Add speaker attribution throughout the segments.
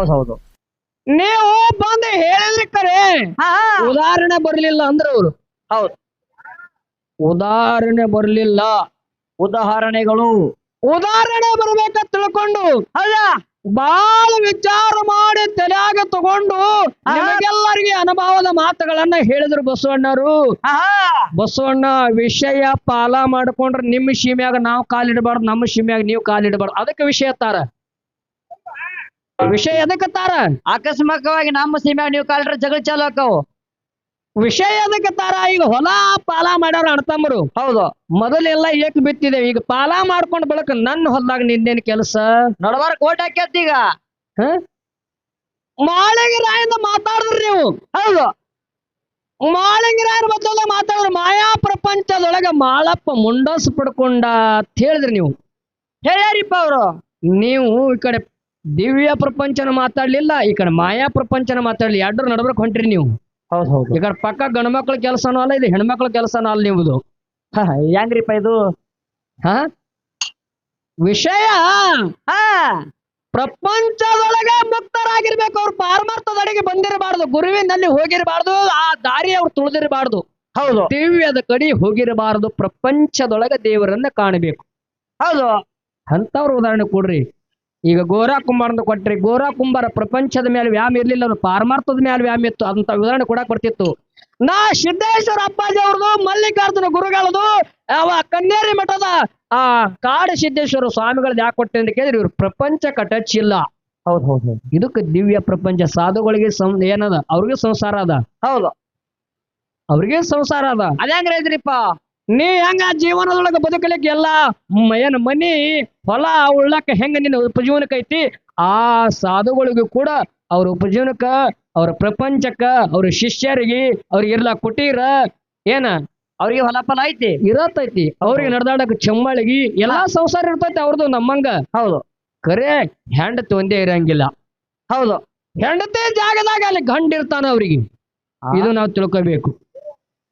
Speaker 1: ಹೌದ್ ಹೌದು.
Speaker 2: ನೀವು ಬಂದು ಹೇಳಿದ್ರೆ ಕರೆ.
Speaker 1: ಹಾ
Speaker 2: ಉದಾಹರಣೆ ಬರ್ಲಿಲ್ಲ ಅಂದ್ರೆ ಅವರು.
Speaker 1: ಹೌದು.
Speaker 2: ಉದಾಹರಣೆ ಬರ್ಲಿಲ್ಲ.
Speaker 1: ಉದಾಹರಣೆಗಳು.
Speaker 2: ಉದಾಹರಣೆ ಬರ್ಬೇಕ ತಿಳ್ಕೊಂಡು.
Speaker 1: ಹೌದಾ?
Speaker 2: ಬಾಳ ವಿಚಾರ ಮಾಡಿ ತಲೆಯಾಗ ತಗೊಂಡು. ನಿಮಗೆಲ್ಲರಿಗೆ ಅನುಭವದ ಮಾತುಗಳನ್ನ ಹೇಳಿದ್ರು ಬಸವಣ್ಣರು. ಬಸವಣ್ಣ ವಿಷಯ ಪಾಲ ಮಾಡ್ಕೊಂಡ್ರೆ ನಿಮ್ಮ ಸೀಮ್ಯಾಗ ನಾವು ಕಾಲಿಡಬಾರ್ದು ನಮ್ಮ ಸೀಮ್ಯಾಗ ನೀವು ಕಾಲಿಡಬಾರ್ದು. ಅದಕ್ಕೆ ವಿಷಯ ತಾರ. ವಿಷಯ ಎದಕತ್ತಾರ ತಾರ
Speaker 1: ಆಕಸ್ಮಿಕವಾಗಿ ನಮ್ಮ ಸೀಮ್ಯಾಗ ನೀವು ಕಾಲಿಟ್ರೆ ಜಗಳ ಚಾಲು ಆಕಾವು
Speaker 2: ವಿಷಯ ಎದಕ್ಕತ್ತಾರ ತಾರ ಈಗ ಹೊಲ ಪಾಲ ಮಾಡ್ಯಾರ ಅಣ್ತಮ್ಮರು
Speaker 1: ಹೌದು.
Speaker 2: ಮೊದಲೆಲ್ಲ ಏಕ್ ಬಿತ್ತಿದೆ ಈಗ ಪಾಲ ಮಾಡ್ಕೊಂಡ್ ಬಳಕ ನನ್ನ ಹೊಲ್ದಾಗ ನಿಂದೇನ್ ಕೆಲಸ?
Speaker 1: ನಡವಾರ ಕೋಟ್ ಹಾಕ್ಯತ್ ಈಗ.
Speaker 2: ಮಾಳಿಗೆ ರಾಯಿಂದ ಮಾತಾಡಿದ್ರಿ ನೀವು.
Speaker 1: ಹೌದು.
Speaker 2: ಮಾಳಿಗೆ ರಾಯರ ಬದಲ ಮಾತಾಡಿದ್ರು ಮಾಯಾ ಪ್ರಪಂಚದೊಳಗ ಮಾಳಪ್ಪ ಮುಂಡಸ್ ಪಡ್ಕೊಂಡ ಅಂತ ಹೇಳಿದ್ರಿ ನೀವು.
Speaker 1: ಹೇಳ್ಯಾರಿಪ್ಪ ಅವರು.
Speaker 2: ನೀವು ಈ ಕಡೆ ದಿವ್ಯ ಪ್ರಪಂಚನ ಮಾತಾಡ್ಲಿಲ್ಲ ಈ ಕಡೆ ಮಾಯಾ ಪ್ರಪಂಚನ ಮಾತಾಡ್ಲಿ. ಎರಡರ ನಡ್ಬರ್ಕ್ ಹೊಂಟ್ರಿ ನೀವು.
Speaker 1: ಹೌದು ಹೌದು.
Speaker 2: ಈ ಕಡೆ ಪಕ್ಕ ಗಂಡ್ಮಕ್ಳ ಕೆಲಸನೂ ಅಲ್ಲ ಇದು ಹೆಣ್ಮಕ್ಳ ಕೆಲಸನೂ ಅಲ್ಲ ನಿಮ್ದು.
Speaker 1: ಹೆಂಗ್ರಿಪ್ಪ ಇದು?
Speaker 2: ಹಾ? ವಿಷಯ?
Speaker 1: ಹಾ.
Speaker 2: ಪ್ರಪಂಚದೊಳಗೆ ಮುಕ್ತರಾಗಿರ್ಬೇಕು. ಅವ್ರು ಪಾರಮಾರ್ಥದಡಿಗೆ ಬಂದಿರಬಾರ್ದು. ಗುರುವಿನಲ್ಲಿ ಹೋಗಿರಬಾರ್ದು ಆ ದಾರಿ ಅವ್ರು ತುಳಿದಿರಬಾರ್ದು.
Speaker 1: ಹೌದು.
Speaker 2: ದಿವ್ಯದ ಕಡೆ ಹೋಗಿರಬಾರದು. ಪ್ರಪಂಚದೊಳಗೆ ದೇವರನ್ನ ಕಾಣಬೇಕು.
Speaker 1: ಹೌದು.
Speaker 2: ಅಂತವ್ರ ಉದಾಹರಣೆ ಕೊಡ್ರಿ. ಈಗ ಗೋರಾ ಕುಂಬಾರನ ಕೊಟ್ರಿ ಗೋರಾ ಕುಂಬಾರ ಪ್ರಪಂಚದ ಮೇಲೆ ವ್ಯಾಮ ಇರ್ಲಿಲ್ಲ ಅವ್ರು ಪಾರಮಾರ್ಥದ ಮೇಲೆ ವ್ಯಾಮ ಇತ್ತು. ಅಂತ ವಿವರಣೆ ಕೂಡ ಕೊಡ್ತಿತ್ತು. ನಾ ಸಿದ್ದೇಶ್ವರ ಅಪ್ಪಾಜಿ ಅವ್ರದ್ದು ಮಲ್ಲಿಕಾರ್ಜುನ ಗುರುಗಳದು ಅವ ಕನ್ನೇರಿ ಮಠದ ಆ ಕಾಡ ಸಿದ್ದೇಶ್ವರ ಸ್ವಾಮಿಗಳದ್ದು ಯಾಕೆ ಕೊಟ್ಟೆ ಅಂತ ಕೇಳಿದ್ರೆ ಇವ್ರು ಪ್ರಪಂಚಕ್ಕೆ ಟಚ್ ಇಲ್ಲ.
Speaker 1: ಹೌದು ಹೌದು ಹೌದು.
Speaker 2: ಇದಕ್ಕೆ ದಿವ್ಯ ಪ್ರಪಂಚ ಸಾಧುಗಳಿಗೆ ಸಂ ಏನದ? ಅವ್ರಿಗೆ ಸಂಸಾರ ಅದ.
Speaker 1: ಹೌದು.
Speaker 2: ಅವ್ರಿಗೆ ಸಂಸಾರ ಅದ?
Speaker 1: ಅದ್ಯಾಂಗ್ರ ಐತ್ರಿಪ್ಪ
Speaker 2: ನೀ ಹೆಂಗ ಜೀವನದೊಳಗ ಬದುಕಲಿಕ್ಕೆ ಎಲ್ಲ ಏನ್ ಮನಿ ಹೊಲ ಉಳ್ಳಾಕ ಹೆಂಗ ನಿನ್ನ ಉಪಜೀವನಕ್ಕೆ ಐತಿ? ಆ ಸಾಧುಗಳಿಗೂ ಕೂಡ ಅವ್ರ ಉಪಜೀವನಕ್ಕ ಅವ್ರ ಪ್ರಪಂಚಕ್ಕ ಅವ್ರ ಶಿಷ್ಯರಿಗೆ ಅವ್ರಿಗೆ ಇರ್ಲಾಕ ಕುಟೀರ ಏನ?
Speaker 1: ಅವ್ರಿಗೆ ಹೊಲ ಫಲ ಐತಿ
Speaker 2: ಇರತೈತಿ ಅವ್ರಿಗೆ ನಡೆದಾಡಕ್ ಚಮ್ಮಳಿಗಿ ಎಲ್ಲಾ ಸಂಸಾರ ಇರ್ತೈತಿ ಅವ್ರದ್ದು ನಮ್ಮಂಗ.
Speaker 1: ಹೌದು.
Speaker 2: ಕರೆ ಹೆಂಡತಿ ಒಂದೇ ಇರಂಗಿಲ್ಲ.
Speaker 1: ಹೌದು.
Speaker 2: ಹೆಂಡತಿ ಜಾಗದಾಗ ಅಲ್ಲಿ ಗಂಡ ಇರ್ತಾನ ಅವ್ರಿಗೆ. ಇದು ನಾವು ತಿಳ್ಕೊಬೇಕು.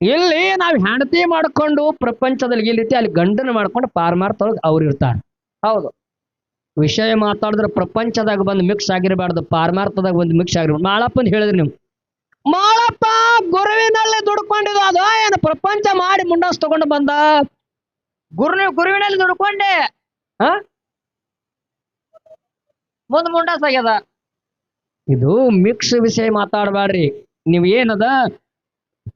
Speaker 2: ಇಲ್ಲಿ ನಾವು ಹೆಂಡತಿ ಮಾಡ್ಕೊಂಡು ಪ್ರಪಂಚದಲ್ಲಿ ಗೆಲ್ಲಿತಿ ಅಲ್ಲಿ ಗಂಡನ ಮಾಡ್ಕೊಂಡು ಪಾರಮಾರ್ಥೊಳಗೆ ಅವ್ರು ಇರ್ತಾರೆ.
Speaker 1: ಹೌದು.
Speaker 2: ವಿಷಯ ಮಾತಾಡಿದ್ರೆ ಪ್ರಪಂಚದಾಗ ಬಂದು ಮಿಕ್ಸ್ ಆಗಿರಬಾರ್ದು ಪಾರ್ಮಾರ್ಥದಾಗ ಬಂದು ಮಿಕ್ಸ್ ಆಗಿರ್ಬಾರ್ದು. ಅಂತ ಹೇಳಿದ್ರಿ ನೀವು ಮಾಳಪ್ಪ ಗುರುವಿನಲ್ಲಿ ದುಡ್ಕೊಂಡಿದ್ದು ಅದು ಏನು ಪ್ರಪಂಚ ಮಾಡಿ ಮುಂಡಾಸ್ ತಗೊಂಡು ಬಂದ?
Speaker 1: ಗುರು ಗುರುವಿನಲ್ಲಿ ದುಡ್ಕೊಂಡೆ.
Speaker 2: ಹ?
Speaker 1: ಮುಂದ್ ಮುಂಡಾಸ್ ಆಗ್ಯದ.
Speaker 2: ಇದು ಮಿಕ್ಸ್ ವಿಷಯ ಮಾತಾಡಬೇಡ್ರಿ ನೀವು ಏನದ?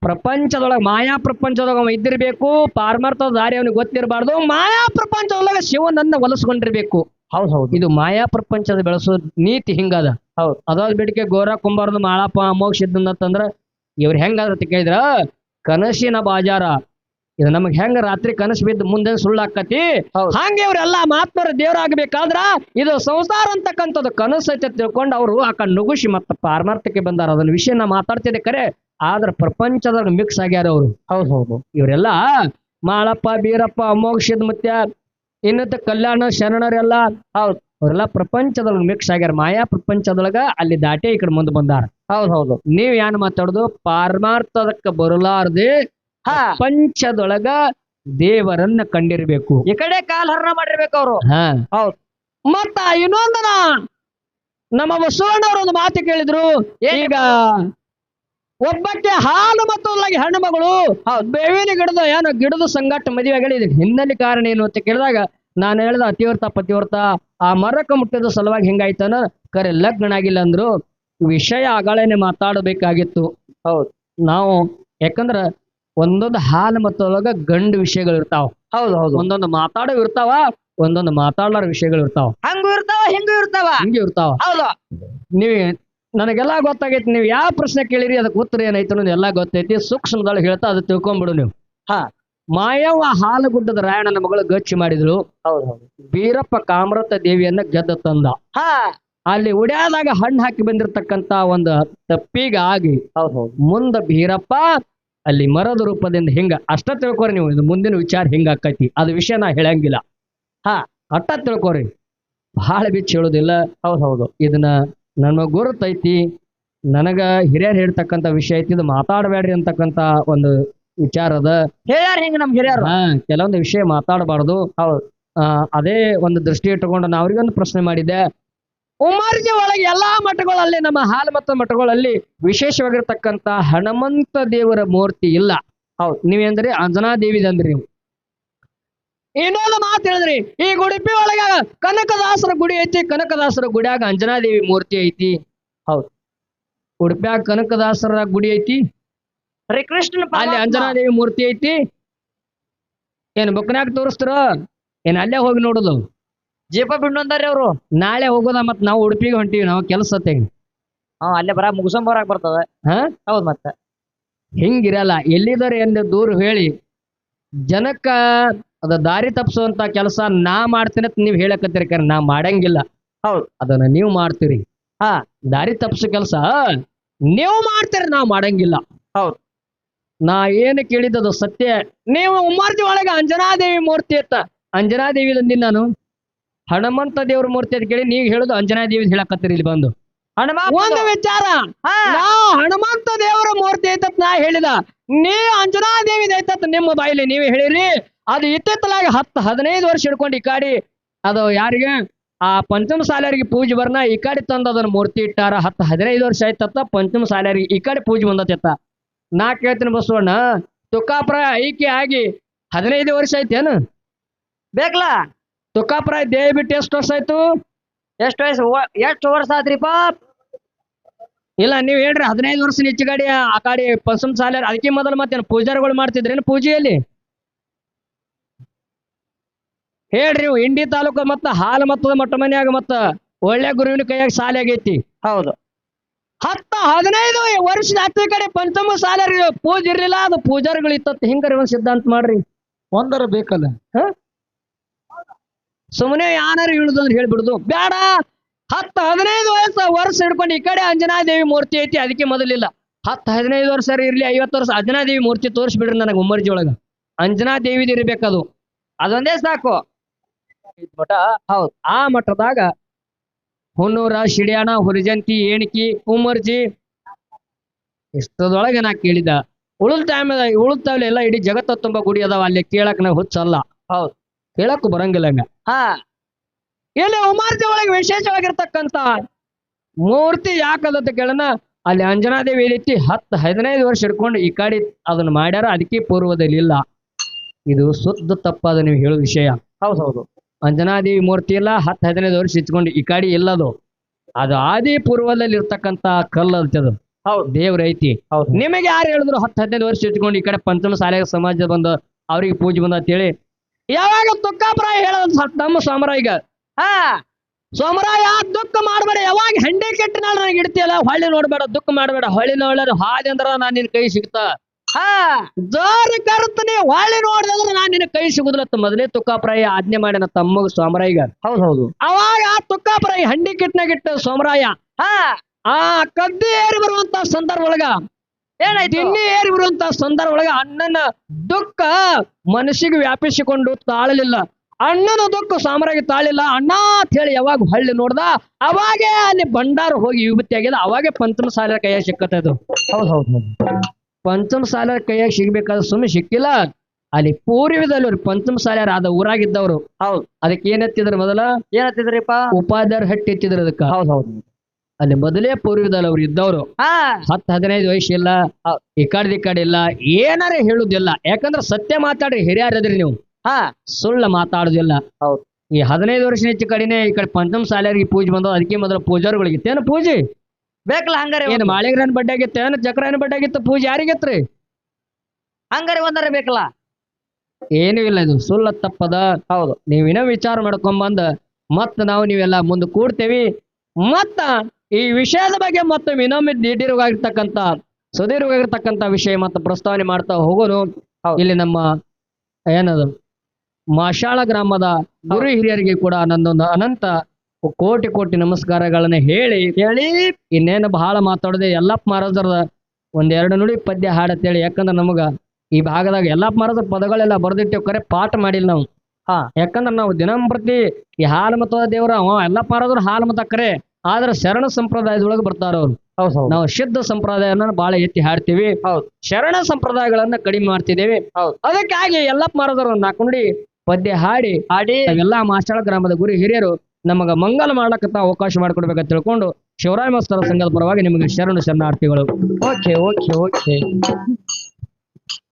Speaker 2: ಪ್ರಪಂಚದೊಳಗೆ ಮಾಯಾ ಪ್ರಪಂಚದೊಳಗೆ ಅವ ಇದ್ದಿರ್ಬೇಕು. ಪಾರ್ಮಾರ್ಥ ದಾರಿ ಅವನಿಗೆ ಗೊತ್ತಿರಬಾರ್ದು. ಮಾಯಾ ಪ್ರಪಂಚದೊಳಗೆ ಶಿವನನ್ನ ಒಲಿಸ್ಕೊಂಡಿರ್ಬೇಕು.
Speaker 1: ಹೌದು ಹೌದು.
Speaker 2: ಇದು ಮಾಯಾ ಪ್ರಪಂಚದ ಬೆಳೆಸೋ ನೀತಿ ಹಿಂಗದ.
Speaker 1: ಹೌದು.
Speaker 2: ಅದಾದ ಬೇಡಿಕೆ ಗೋರ ಕುಂಬಾರದು ಮಾಳಪ್ಪ ಅಮೋಕ್ಷ ಇದ್ದಂದ್ರ ಇವ್ರು ಹೆಂಗಾದ್ರ ಕೇಳಿದ್ರ ಕನಸಿನ ಬಾಜಾರ. ಇದು ನಮಗ್ ಹೆಂಗ ರಾತ್ರಿ ಕನಸು ಬಿದ್ದು ಮುಂದೆ ಸುಳ್ಳಾಕತಿ. ಹಂಗೆ ಇವ್ರೆಲ್ಲಾ ಮಾತ್ಮರ ದೇವರಾಗಬೇಕಾದ್ರ ಇದು ಸಂಸಾರ ಅಂತಕ್ಕಂಥದ್ದು ಕನಸು ಐತೆ ತಿಳ್ಕೊಂಡು ಅವರು ಆ ನುಗುಸಿ ನುಗುಶಿ ಮತ್ತ ಪಾರ್ಮಾರ್ಥಕ್ಕೆ ಬಂದಾರ. ಅದನ್ನ ವಿಷಯ ನಾ ಮಾತಾಡ್ತಿದ್ದೆ ಕರೆ. ಆದ್ರ ಪ್ರಪಂಚದಾಗ ಮಿಕ್ಸ್ ಆಗ್ಯಾರ ಅವರು.
Speaker 1: ಹೌದು ಹೌದು.
Speaker 2: ಇವರೆಲ್ಲಾ ಮಾಳಪ್ಪ ಬೀರಪ್ಪ ಅಮೋಘ ಸಿದ್ಧಮತ್ಯ ಇನ್ನತ್ತ ಕಲ್ಯಾಣ ಶರಣರೆಲ್ಲ ಹೌದು. ಅವರೆಲ್ಲ ಪ್ರಪಂಚದೊಳಗೆ ಮಿಕ್ಸ್ ಆಗ್ಯಾರ. ಮಾಯಾ ಪ್ರಪಂಚದೊಳಗ ಅಲ್ಲಿ ದಾಟಿ ಈ ಕಡೆ ಮುಂದೆ ಬಂದಾರ.
Speaker 1: ಹೌದು ಹೌದು.
Speaker 2: ನೀವ್ ಏನ್ ಮಾತಾಡುದು? ಪಾರಮಾರ್ಥದಕ್ಕೆ ಬರಲಾರ್ದೆ ಪ್ರಪಂಚದೊಳಗ ದೇವರನ್ನ ಕಂಡಿರ್ಬೇಕು.
Speaker 1: ಈ ಕಡೆ ಕಾಲ್ ಹರಣ ಮಾಡಿರ್ಬೇಕು ಅವರು.
Speaker 2: ಹಾ.
Speaker 1: ಹೌದು.
Speaker 2: ಮತ್ತ ಇನ್ನೊಂದನ ನಮ್ಮ ಬಸವಣ್ಣವ್ರ ಒಂದು ಮಾತು ಕೇಳಿದ್ರು. ಈಗ ಒಬ್ಬಕ್ಕೆ ಹಾಲು ಮತ್ತು ಹೆಣ್ಣು ಮಗಳು ಬೇವಿನ ಗಿಡದ ಏನೋ ಗಿಡದ ಸಂಘಟ ಮದುವೆ ಆಗಿ ಇದಕ್ಕೆ ಹಿನ್ನೆಲೆ ಕಾರಣ ಏನು ಅಂತ ಕೇಳಿದಾಗ ನಾನು ಹೇಳ್ದ ಅತಿವರ್ತ ಪತಿವರ್ತ ಆ ಮರಕ ಮುಟ್ಟಿದ ಸಲುವಾಗಿ ಹೆಂಗಾಯ್ತನ ಕರೆ ಲಗ್ನ ಆಗಿಲ್ಲ ಅಂದ್ರು. ವಿಷಯ ಆಗಳೇನೆ ಮಾತಾಡಬೇಕಾಗಿತ್ತು.
Speaker 1: ಹೌದು.
Speaker 2: ನಾವು ಯಾಕಂದ್ರ ಒಂದೊಂದು ಹಾಲು ಮತ್ತೊಳಗ ಗಂಡು ವಿಷಯಗಳು ಇರ್ತಾವ.
Speaker 1: ಹೌದು ಹೌದು.
Speaker 2: ಒಂದೊಂದು ಮಾತಾಡೋ ಇರ್ತಾವ ಒಂದೊಂದು ಮಾತಾಡ್ಲಾರ ವಿಷಯಗಳು ಇರ್ತಾವ.
Speaker 1: ಹಂಗೂ ಇರ್ತಾವ ಹಿಂಗೂ ಇರ್ತಾವ.
Speaker 2: ಹಿಂಗೆ ಇರ್ತಾವ.
Speaker 1: ಹೌದು.
Speaker 2: ನೀವ್ ನನಗೆಲ್ಲ ಗೊತ್ತಾಗೈತಿ ನೀವು ಯಾವ ಪ್ರಶ್ನೆ ಕೇಳಿರಿ ಅದಕ್ಕೆ ಉತ್ತರ ಏನೈತೆ ಅನ್ನೋದು ಎಲ್ಲ ಗೊತ್ತೈತಿ. ಸೂಕ್ಷ್ಮದೊಳಗೆ ಹೇಳ್ತಾ ಅದು ತಿಳ್ಕೊಂಬಿಡು ನೀವು.
Speaker 1: ಹಾ.
Speaker 2: ಮಾಯವ್ವ ಹಾಲುಗುಡ್ಡದ ರಾಯಣ್ಣನ ಮಗಳು ಗಚ್ಚಿ ಮಾಡಿದಳು ಬೀರಪ್ಪ ಕಾಮರತ ದೇವಿಯನ್ನ ಗೆದ್ದ ತಂದ. ಅಲ್ಲಿ ಉಡ್ಯಾದಾಗ ಹಣ್ಣು ಹಾಕಿ ಬಂದಿರತಕ್ಕಂತ ಒಂದು
Speaker 1: ತಪ್ಪಿಗಾಗಿ
Speaker 2: ಮುಂದ ಬೀರಪ್ಪ ಅಲ್ಲಿ ಮರದ ರೂಪದಿಂದ ಹಿಂಗ ಅಷ್ಟ ತಿಳ್ಕೊರಿ ನೀವು ಇದು ಮುಂದಿನ ವಿಚಾರ ಹಿಂಗ ಆಕೈತಿ. ಅದು ವಿಷಯ ನಾ ಹೇಳಂಗಿಲ್ಲ. ಹಾ ಅಟ್ಟ ತಿಳ್ಕೊರಿ. ಬಹಳ ಬಿಚ್ಚಿ ಹೇಳೋದಿಲ್ಲ.
Speaker 1: ಹೌದು ಹೌದು.
Speaker 2: ಇದನ್ನ ನನ್ನ ಗುರುತೈತಿ. ನನಗ ಹಿರಿಯರು ಹೇಳ್ತಕ್ಕಂಥ ವಿಷಯ ಐತಿ. ಇದು ಮಾತಾಡಬೇಡ್ರಿ ಅಂತಕ್ಕಂತ ಒಂದು ವಿಚಾರ ಅದ.
Speaker 1: ಹೇಳ್ಯಾರ ಹಿಂಗ ನಮ್ ಹಿರಿಯರು?
Speaker 2: ಹಾ ಕೆಲವೊಂದು ವಿಷಯ ಮಾತಾಡಬಾರ್ದು.
Speaker 1: ಹೌದು.
Speaker 2: ಅದೇ ಒಂದು ದೃಷ್ಟಿ ಇಟ್ಟುಕೊಂಡು ನಾ ಅವ್ರಿಗೊಂದು ಪ್ರಶ್ನೆ ಮಾಡಿದ್ದೆ. ಉಮರ್ಜಿ ಒಳಗೆ ಎಲ್ಲಾ ಮಠಗಳಲ್ಲಿ ನಮ್ಮ ಹಾಲಮತ ಮಠಗಳಲ್ಲಿ ವಿಶೇಷವಾಗಿರ್ತಕ್ಕಂತ ಹನುಮಂತ ದೇವರ ಮೂರ್ತಿ ಇಲ್ಲ. ಹೌದು ನೀವೇಂದ್ರಿ? ಅಂಜನಾ ದೇವಿದಂದ್ರಿ ನೀವು. ಇನ್ನೊಂದು ಮಾತು ಹೇಳಿದ್ರಿ ಈ ಗುಡಿಪಿ ಒಳಗ ಕನಕದಾಸರ ಗುಡಿ ಐತಿ ಕನಕದಾಸರ ಗುಡಿಯಾಗ ಅಂಜನಾದೇವಿ ಮೂರ್ತಿ ಐತಿ. ಹೌದು ಉಡುಪಿಯಾಗ ಕನಕದಾಸರ ಗುಡಿ ಐತಿ.
Speaker 1: ಹರೇ ಕೃಷ್ಣ
Speaker 2: ಅಲ್ಲಿ. ಅಂಜನಾದೇವಿ ಮೂರ್ತಿ ಐತಿ. ಏನ್ ಬುಕ್ನಾಗ ತೋರಿಸ್ತಾರ? ಏನ್ ಅಲ್ಲೇ ಹೋಗಿ ನೋಡುದು?
Speaker 1: ಜೀಪ ಬಿಣ್ಣಂದಾರಿ ಅವ್ರು.
Speaker 2: ನಾಳೆ ಹೋಗೋದ ಮತ್ ನಾವು ಉಡುಪಿಗೆ ಹೊಂಟಿವಿ ನಾವು ಕೆಲಸ ತೆಗಿ
Speaker 1: ಹಾ ಅಲ್ಲೇ ಬರ ಮುಗಿಸೋ ಬರಾಕ್ ಬರ್ತದ.
Speaker 2: ಹಾ?
Speaker 1: ಹೌದ್ ಮತ್ತೆ.
Speaker 2: ಹಿಂಗಿರಲ್ಲ ಎಲ್ಲಿದ್ದಾರೆ ಎಂದು ದೂರ ಹೇಳಿ. ಜನಕ್ಕ ಅದ ದಾರಿ ತಪ್ಪಿಸುವಂತ ಕೆಲಸ ನಾ ಮಾಡ್ತೀನಿ ಅಂತ ನೀವ್ ಹೇಳಕತ್ತೀರಿ ಕರೆ ನಾ ಮಾಡಂಗಿಲ್ಲ.
Speaker 1: ಹೌದ್.
Speaker 2: ಅದನ್ನ ನೀವು ಮಾಡ್ತೀರಿ.
Speaker 1: ಹಾ.
Speaker 2: ದಾರಿ ತಪ್ಪಿಸೋ ಕೆಲಸ ನೀವು ಮಾಡ್ತೀರಿ ನಾ ಮಾಡಂಗಿಲ್ಲ.
Speaker 1: ಹೌದ್.
Speaker 2: ನಾ ಏನು ಕೇಳಿದ್ದದು ಸತ್ಯ. ನೀವು ಉಮ್ಮಾರ್ತಿ ಒಳಗೆ ಅಂಜನಾದೇವಿ ಮೂರ್ತಿ ಇತ್ತ. ಅಂಜನಾದೇವಿ ಅಂದಿನ ನಾನು. ಹನುಮಂತ ದೇವ್ರ ಮೂರ್ತಿ ಅಂತ ಕೇಳಿ ನೀವು ಹೇಳುದು ಅಂಜನಾದೇವಿ ಹೇಳಕತ್ತೀರಿ ಇಲ್ಲಿ ಬಂದು.
Speaker 1: ಹನುಮ
Speaker 2: ಒಂದು ವಿಚಾರ.
Speaker 1: ಹಾ.
Speaker 2: ನಾ ಹನುಮಂತ ದೇವರ ಮೂರ್ತಿ ಐತತ್ ನಾ ಹೇಳಿದ. ನೀ ಅಂಜನಾ ದೇವಿ ಐತತ್ ನಿಮ್ಮ ಬಾಯಿಲಿ ನೀವೇ ಹೇಳಿರಿ. ಅದು ಇತ್ತಿತ್ತಲಾಗಿ ಹತ್ತು ಹದಿನೈದು ವರ್ಷ ಹಿಡ್ಕೊಂಡು ಈ ಕಾಡಿ ಅದು ಯಾರಿಗೆ? ಆ ಪಂಚಮ ಸಾಲಾರಿಗೆ ಪೂಜೆ ಬರ್ನ ಈ ಕಡೆ ತಂದು ಅದನ್ನ ಮೂರ್ತಿ ಇಟ್ಟಾರ. ಹತ್ತು ಹದಿನೈದು ವರ್ಷ ಆಯ್ತತ್ತ ಪಂಚಮ ಸಾಲಾರಿಗೆ ಈ ಕಡೆ ಪೂಜೆ ಬಂದತ್ತ ನಾ ಕೇಳ್ತೀನಿ ಬಸವಣ್ಣ ತುಕಾಪುರ ಐಕೆ ಆಗಿ ಹದಿನೈದು ವರ್ಷ ಐತೇನು
Speaker 1: ಬೇಕಲ್ಲ
Speaker 2: ತುಕ್ಕಾಪುರ ದೇಹ ಬಿಟ್ಟು ಎಷ್ಟು ವರ್ಷ ಆಯ್ತು?
Speaker 1: ಎಷ್ಟು ವಯಸ್ಸು? ಎಷ್ಟು ವರ್ಷ ಆತ್ರಿಪ್ಪ
Speaker 2: ಇಲ್ಲ ನೀವ್ ಹೇಳ್ರಿ ಹದಿನೈದು ವರ್ಷ ಹೆಚ್ಚು ಗಾಡಿ ಆ ಕಾಡಿ ಪಸಮ್ ಸಾಲ ಅದಕ್ಕೆ ಮೊದಲು ಮತ್ತೇನು ಪೂಜಾರಿಗಳು ಮಾಡ್ತಿದ್ರೇನು ಪೂಜೆಯಲ್ಲಿ? ಹೇಳ್ರಿ ನೀವು ಇಂಡಿ ತಾಲೂಕು ಮತ್ತ ಹಾಲು ಮತ್ತದ ಮೊಟ್ಟ ಮನೆಯಾಗ ಮತ್ತ ಒಳ್ಳೆ ಗುರುವಿನ ಕೈಯಾಗ ಸಾಲ ಆಗೈತಿ.
Speaker 1: ಹೌದು.
Speaker 2: ಹತ್ತ ಹದಿನೈದು ವರ್ಷದ ಹತ್ತು ಕಡೆ ಪಂಚಮ ಸಾಲರಿ ಪೂಜೆ ಇರಲಿಲ್ಲ ಅದು ಪೂಜಾರಿಗಳು ಇತ್ತ ಹಿಂಗಾರಿ ಒಂದು ಸಿದ್ಧಾಂತ ಮಾಡ್ರಿ.
Speaker 1: ಒಂದರ ಬೇಕಲ್ಲ?
Speaker 2: ಹ? ಸುಮ್ಮನೆ ಯಾರು ಅಂತ ಹೇಳ್ಬಿಡುದು. ಬೇಡ. ಹತ್ತು ಹದಿನೈದು ವರ್ಷ ವರ್ಷ ಹಿಡ್ಕೊಂಡು ಈ ಕಡೆ ಅಂಜನಾದೇವಿ ಮೂರ್ತಿ ಐತಿ, ಅದಕ್ಕೆ ಮೊದಲಿಲ್ಲ. ಹತ್ತು ಹದಿನೈದು ವರ್ಷ ಇರ್ಲಿ, ಐವತ್ತು ವರ್ಷ ಅಂಜನಾದೇವಿ ಮೂರ್ತಿ ತೋರಿಸ್ಬಿಡ್ರಿ ನನಗೆ ಉಮ್ಮರ್ಜಿ ಒಳಗ. ಅಂಜನಾದೇವಿದು ಇರ್ಬೇಕದು.
Speaker 1: ಅದೊಂದೇ ಸಾಕು.
Speaker 2: ಮಠ? ಹೌದು. ಆ ಮಠದಾಗ ಹುನ್ನೂರ ಶಿಡ್ಯಾಣ, ಹುರಿಜಂತಿ, ಏಣಿಕಿ, ಉಮ್ಮರ್ಜಿ, ಇಷ್ಟದೊಳಗೆ ನಾ ಕೇಳಿದ ಉಳಿದ ಟೈಮ್ ಉಳಿದ ಎಲ್ಲ ಇಡೀ ಜಗತ್ತ ತುಂಬ ಗುಡಿ ಅದಾವ, ಅಲ್ಲಿ ಕೇಳಕ್ ನಾವು ಹುಚ್ಚಲ್ಲ.
Speaker 1: ಹೌದು.
Speaker 2: ಕೇಳಕ್ಕೂ ಬರಂಗಿಲ್ಲ ಹಂಗ
Speaker 1: ಹಾ.
Speaker 2: ಇಲ್ಲಿ ಉಮಾರ್ತಿ ಒಳಗೆ ವಿಶೇಷವಾಗಿರ್ತಕ್ಕಂತ ಮೂರ್ತಿ ಯಾಕದಂತ ಕೇಳನ ಅಲ್ಲಿ ಅಂಜನಾದೇವಿ ರೀತಿ ಹತ್ತು ಹದಿನೈದು ವರ್ಷ ಹಿಡ್ಕೊಂಡು ಈ ಕಡೆ ಅದನ್ನ ಮಾಡ್ಯಾರ ಅದಕ್ಕೆ ಪೂರ್ವದಲ್ಲಿ ಇಲ್ಲ. ಇದು ಸುದ್ದ ತಪ್ಪಾದ ನೀವು ಹೇಳೋ ವಿಷಯ.
Speaker 1: ಹೌದು ಹೌದು
Speaker 2: ಅಂಜನಾದೇವಿ ಮೂರ್ತಿ ಇಲ್ಲ ಹತ್ತು ಹದಿನೈದು ವರ್ಷ ಇಚ್ಕೊಂಡು ಈ ಕಡೆ ಇಲ್ಲದು ಅದು. ಆದಿ ಪೂರ್ವದಲ್ಲಿ ಇರ್ತಕ್ಕಂತ ಕಲ್ಲು ಅಂತದು
Speaker 1: ಹೌದು.
Speaker 2: ದೇವ್ರ ಐತಿ.
Speaker 1: ಹೌದು.
Speaker 2: ನಿಮಗೆ ಯಾರು ಹೇಳಿದ್ರು ಹತ್ತು ಹದಿನೈದು ವರ್ಷ ಇಟ್ಕೊಂಡು ಈ ಕಡೆ ಪಂಚಮ ಶಾಲೆ ಸಮಾಜ ಬಂದ ಅವ್ರಿಗೆ ಪೂಜೆ ಬಂದ ಅಂತೇಳಿ ಯಾವಾಗ ತುಕ್ಕಾಪ್ರಾಯ ಹೇಳೋದು ನಮ್ಮ ಸೋಮರಾಯಿಗ
Speaker 1: ಹಾ.
Speaker 2: ಸೋಮರಾಯ ದುಃಖ ಮಾಡಬೇಡ ಯಾವಾಗ ಹೆಂಡೆ ಕೆಟ್ಟ ನಾಳೆ ನನಗೆ ಇಡ್ತೀಯಲ್ಲ ಹೊಳ್ಳಿ ನೋಡ್ಬೇಡ ದುಃಖ ಮಾಡಬೇಡ. ಹೊಳ್ಳಿ ನೋಡ್ಲಾರ ಹಾದಿ ಅಂದ್ರ ನಾನ್ ನಿನ್ ಕೈ ಸಿಗ್ತಾ.
Speaker 1: ಹಾ.
Speaker 2: ಜೋರ್ ನೀ ಹೊಳ್ಳಿ ನೋಡಿದ್ರೆ ನಾನ್ ನಿನ್ನ ಕೈ ಸಿಗುದಿಲ್ಲ ಮೊದಲೇ ತುಕ್ಕಾಪ್ರಾಯ ಆಜ್ಞೆ ಮಾಡಿನ ತಮ್ಮಗ ಸೋಮರಾಯಿಗ
Speaker 1: ಹೌದು ಹೌದು.
Speaker 2: ಅವಾಗ ಆ ತುಕ್ಕಾಪುರಾಯ ಹಂಡಿ ಕಿಟ್ನಾಗಿಟ್ಟ ಸೋಮರಾಯ.
Speaker 1: ಹಾ.
Speaker 2: ಆ ಕದ್ದಿ ಏರಿ ಬರುವಂತ ಸಂದರ್ಭ ಒಳಗ
Speaker 1: ಏನಾಯ್ತು?
Speaker 2: ಏರಿ ಬರುವಂತ ಸಂದರ್ಭ ಒಳಗ ಅಣ್ಣನ ದುಃಖ ಮನಸ್ಸಿಗೆ ವ್ಯಾಪಿಸಿಕೊಂಡು ತಾಳಲಿಲ್ಲ. ಅಣ್ಣನ ದುಃಖ ಸಾಮರಾಗಿ ತಾಳಿಲ್ಲ ಅಣ್ಣ ಅಂತ ಹೇಳಿ ಯಾವಾಗ ಹಳ್ಳಿ ನೋಡ್ದ? ಅವಾಗೇ ಅಲ್ಲಿ ಭಂಡಾರ ಹೋಗಿ ವಿಭೂತಿ ಆಗಿದೆ ಅವಾಗೆ ಪಂಚಮ ಸಾಲರ ಕೈಯಾಗ ಅದು.
Speaker 1: ಹೌದು ಹೌದು
Speaker 2: ಪಂಚಮ ಸಾಲರ ಕೈಯಾಗ ಸಿಗ್ಬೇಕಾದ್ರೆ ಸುಮ್ಮನೆ ಸಿಕ್ಕಿಲ್ಲ. ಅಲ್ಲಿ ಪೂರ್ವದಲ್ಲಿ ಅವ್ರು ಪಂಚಮ ಸಾಲ್ಯಾರ ಆದ ಊರಾಗಿದ್ದವ್ರು.
Speaker 1: ಹೌದು.
Speaker 2: ಅದಕ್ಕೆ ಏನ್ ಎತ್ತಿದ್ರು ಮೊದಲ?
Speaker 1: ಏನತ್ತಿದ್ರಿಪ್ಪ
Speaker 2: ಉಪಾಧ್ಯಾಯರ ಹಟ್ಟಿ ಎತ್ತಿದ್ರು ಅದಕ್ಕ.
Speaker 1: ಹೌದು ಹೌದು.
Speaker 2: ಅಲ್ಲಿ ಮೊದಲೇ ಪೂರ್ವದಲ್ಲಿ ಅವ್ರು ಇದ್ದವ್ರು.
Speaker 1: ಹಾ.
Speaker 2: ಹತ್ತು ಹದಿನೈದು ವಯಸ್ಸಿಲ್ಲ ಈ ಕಡೆ ಈ ಕಡೆ ಇಲ್ಲ ಏನಾರ ಹೇಳುದಿಲ್ಲ. ಯಾಕಂದ್ರೆ ಸತ್ಯ ಮಾತಾಡ್ರಿ ಹಿರಿಯರದ್ರಿ ನೀವು.
Speaker 1: ಹಾ.
Speaker 2: ಸುಳ್ಳು ಮಾತಾಡುದಿಲ್ಲ.
Speaker 1: ಹೌದು.
Speaker 2: ಈ ಹದಿನೈದು ವರ್ಷ ಹೆಚ್ಚು ಕಡೆನೆ ಈ ಕಡೆ ಪಂಚಮ ಸಾಲಿಯರಿಗೆ ಪೂಜೆ ಬಂದ ಅದಕ್ಕೆ ಮೊದಲ ಪೂಜಾರಿಗಳಿಗೆ ಏನು ಪೂಜೆ?
Speaker 1: ಬೇಕಲ್ಲ ಹಂಗಾರೆ
Speaker 2: ಏನು ಮಾಳಿಗ್ರನ್ ಬಡ್ಡೆ ಆಗಿತ್ತು ಏನು ಚಕ್ರನ ಬಡ್ಡೆ ಆಗಿತ್ತು ಪೂಜೆ ಯಾರಿಗಿತ್ರಿ
Speaker 1: ಹಂಗಾರೆ ಒಂದರ ಬೇಕಲ್ಲ
Speaker 2: ಏನೂ ಇಲ್ಲ ಇದು ಸುಳ್ಳ ತಪ್ಪದ.
Speaker 1: ಹೌದು.
Speaker 2: ನೀವೇನೋ ವಿಚಾರ ವಿಚಾರ ಮಾಡ್ಕೊಂಬಂದ ಮತ್ತ ನಾವು ನೀವೆಲ್ಲ ಮುಂದೆ ಕೂಡ್ತೇವಿ. ಮತ್ತ ಈ ವಿಷಯದ ಬಗ್ಗೆ ಮತ್ತೊಮ್ಮೆ ಇನ್ನೊಮ್ಮೆ ದೀರ್ಘವಾಗಿರ್ತಕ್ಕಂಥ ಸುದೀರ್ಘವಾಗಿರ್ತಕ್ಕಂಥ ವಿಷಯ ಮತ್ತೆ ಪ್ರಸ್ತಾವನೆ ಮಾಡ್ತಾ ಹೋಗೋನು ಇಲ್ಲಿ ನಮ್ಮ ಏನದು ಮಾಶಾಳ ಗ್ರಾಮದ ಗುರು ಹಿರಿಯರಿಗೆ ಕೂಡ ನನ್ನೊಂದು ಅನಂತ ಕೋಟಿ ಕೋಟಿ ನಮಸ್ಕಾರಗಳನ್ನ ಹೇಳಿ
Speaker 1: ಹೇಳಿ.
Speaker 2: ಇನ್ನೇನು ಬಹಳ ಮಾತಾಡದೆ ಎಲ್ಲಪ್ಪ ಮಹಾರಾಜರದ ಒಂದೆರಡು ನುಡಿ ಪದ್ಯ ಹಾಡತ್ತೇಳಿ. ಯಾಕಂದ್ರೆ ನಮಗ ಈ ಭಾಗದಾಗ ಎಲ್ಲಪ್ಪ ಮಹಾರಾಜರ ಪದಗಳೆಲ್ಲ ಬರ್ದಿಟ್ಟೇವ್ ಕರೆ ಪಾಠ ಮಾಡಿಲ್ಲ ನಾವು.
Speaker 1: ಹಾ.
Speaker 2: ಯಾಕಂದ್ರೆ ನಾವು ದಿನಂಪ್ರತಿ ಈ ಹಾಲು ಮತ ದೇವ್ರ ಅವ ಯಲ್ಲಪ್ಪ ಮಹಾರಾಜರು ಹಾಲು ಮತ ಕರೆ ಆದ್ರೆ ಶರಣ ಸಂಪ್ರದಾಯದೊಳಗೆ ಬರ್ತಾರ ಅವ್ರು.
Speaker 1: ಹೌದು
Speaker 2: ನಾವು ಶುದ್ಧ ಸಂಪ್ರದಾಯನ ಬಹಳ ಎತ್ತಿ ಹಾಡ್ತೀವಿ.
Speaker 1: ಹೌದು.
Speaker 2: ಶರಣ ಸಂಪ್ರದಾಯಗಳನ್ನ ಕಡಿಮೆ ಮಾಡ್ತಿದ್ದೇವೆ.
Speaker 1: ಹೌದು.
Speaker 2: ಅದಕ್ಕಾಗಿ ಎಲ್ಲಾ ಮಹಾರಾಜರು ನಾಲ್ಕು ನುಡಿ ಪದ್ಯ ಹಾಡಿ
Speaker 1: ಹಾಡಿ.
Speaker 2: ಎಲ್ಲಾ ಮಾಸ್ಟಾಳ ಗ್ರಾಮದ ಗುರು ಹಿರಿಯರು ನಮಗ ಮಂಗಲ ಮಾಡಕ್ಕ ಅವಕಾಶ ಮಾಡಿಕೊಡ್ಬೇಕಂತ ತಿಳ್ಕೊಂಡು ಶಿವರಾಯ ಮಾಸ್ತರ ಸಂಘದ ಪರವಾಗಿ ನಿಮಗೆ ಶರಣ ಶರಣಾರ್ಥಿಗಳು.
Speaker 1: Okay okay okay.